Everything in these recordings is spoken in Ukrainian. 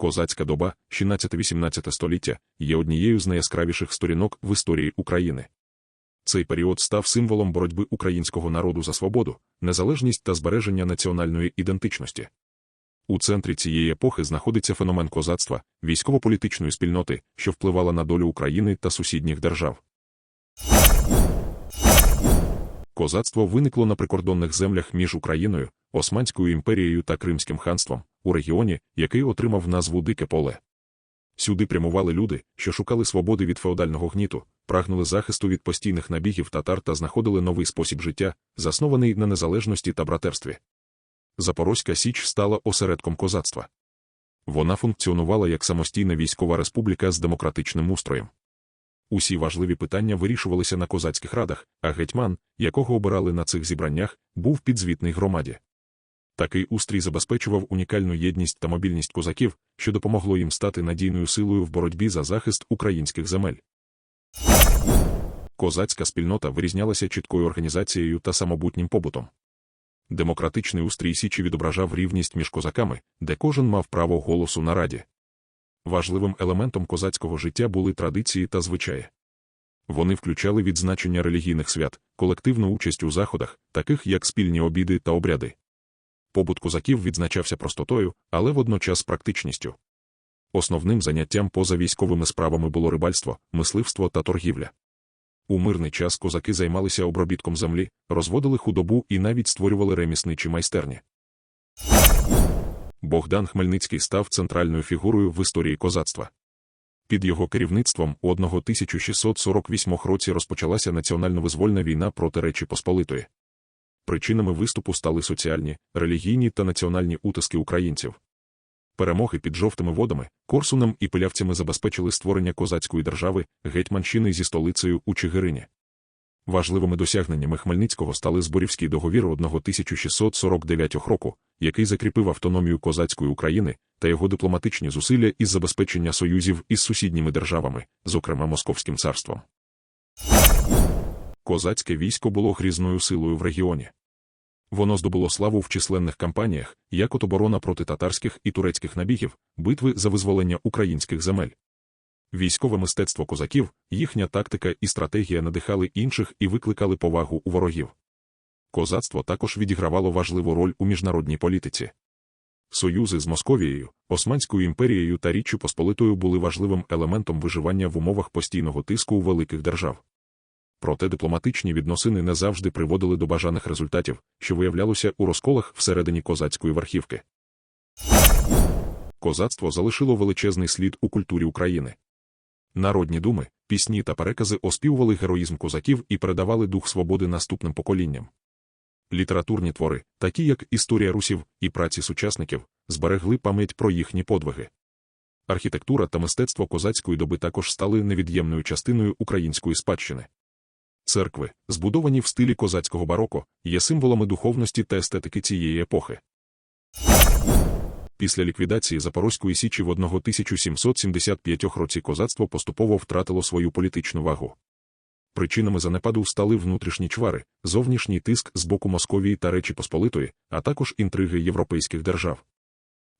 Козацька доба, 16-18 століття, є однією з найяскравіших сторінок в історії України. Цей період став символом боротьби українського народу за свободу, незалежність та збереження національної ідентичності. У центрі цієї епохи знаходиться феномен козацтва, військово-політичної спільноти, що впливала на долю України та сусідніх держав. Козацтво виникло на прикордонних землях між Україною, Османською імперією та Кримським ханством, у регіоні, який отримав назву Дике поле. Сюди прямували люди, що шукали свободи від феодального гніту, прагнули захисту від постійних набігів татар та знаходили новий спосіб життя, заснований на незалежності та братерстві. Запорозька Січ стала осередком козацтва. Вона функціонувала як самостійна військова республіка з демократичним устроєм. Усі важливі питання вирішувалися на козацьких радах, а гетьман, якого обирали на цих зібраннях, був підзвітний громаді. Такий устрій забезпечував унікальну єдність та мобільність козаків, що допомогло їм стати надійною силою в боротьбі за захист українських земель. Козацька спільнота вирізнялася чіткою організацією та самобутнім побутом. Демократичний устрій Січі відображав рівність між козаками, де кожен мав право голосу на раді. Важливим елементом козацького життя були традиції та звичаї. Вони включали відзначення релігійних свят, колективну участь у заходах, таких як спільні обіди та обряди. Побут козаків відзначався простотою, але водночас практичністю. Основним заняттям поза військовими справами було рибальство, мисливство та торгівля. У мирний час козаки займалися обробітком землі, розводили худобу і навіть створювали ремісничі майстерні. Богдан Хмельницький став центральною фігурою в історії козацтва. Під його керівництвом у 1648 році розпочалася національно-визвольна війна проти Речі Посполитої. Причинами виступу стали соціальні, релігійні та національні утиски українців. Перемоги під жовтими водами, Корсуном і пилявцями забезпечили створення козацької держави, гетьманщини зі столицею у Чигирині. Важливими досягненнями Хмельницького стали Зборівський договір 1649 року, який закріпив автономію козацької України та його дипломатичні зусилля із забезпечення союзів із сусідніми державами, зокрема Московським царством. Козацьке військо було грізною силою в регіоні. Воно здобуло славу в численних кампаніях, як от оборона проти татарських і турецьких набігів, битви за визволення українських земель. Військове мистецтво козаків, їхня тактика і стратегія надихали інших і викликали повагу у ворогів. Козацтво також відігравало важливу роль у міжнародній політиці. Союзи з Московією, Османською імперією та Річчю Посполитою були важливим елементом виживання в умовах постійного тиску великих держав. Проте дипломатичні відносини не завжди приводили до бажаних результатів, що виявлялося у розколах всередині козацької верхівки. Козацтво залишило величезний слід у культурі України. Народні думи, пісні та перекази оспівували героїзм козаків і передавали дух свободи наступним поколінням. Літературні твори, такі як Історія русів і праці сучасників, зберегли пам'ять про їхні подвиги. Архітектура та мистецтво козацької доби також стали невід'ємною частиною української спадщини. Церкви, збудовані в стилі козацького бароко, є символами духовності та естетики цієї епохи. Після ліквідації Запорозької січі в 1775 році козацтво поступово втратило свою політичну вагу. Причинами занепаду стали внутрішні чвари, зовнішній тиск з боку Московії та Речі Посполитої, а також інтриги європейських держав.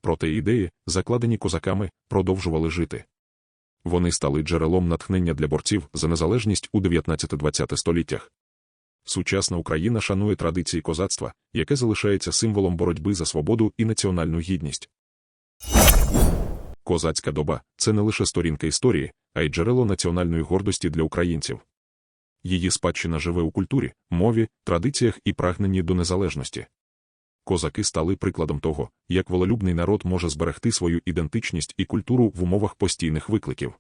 Проте ідеї, закладені козаками, продовжували жити. Вони стали джерелом натхнення для борців за незалежність у 19-20 століттях. Сучасна Україна шанує традиції козацтва, яке залишається символом боротьби за свободу і національну гідність. Козацька доба це не лише сторінка історії, а й джерело національної гордості для українців. Її спадщина живе у культурі, мові, традиціях і прагненні до незалежності. Козаки стали прикладом того, як вололюбний народ може зберегти свою ідентичність і культуру в умовах постійних викликів.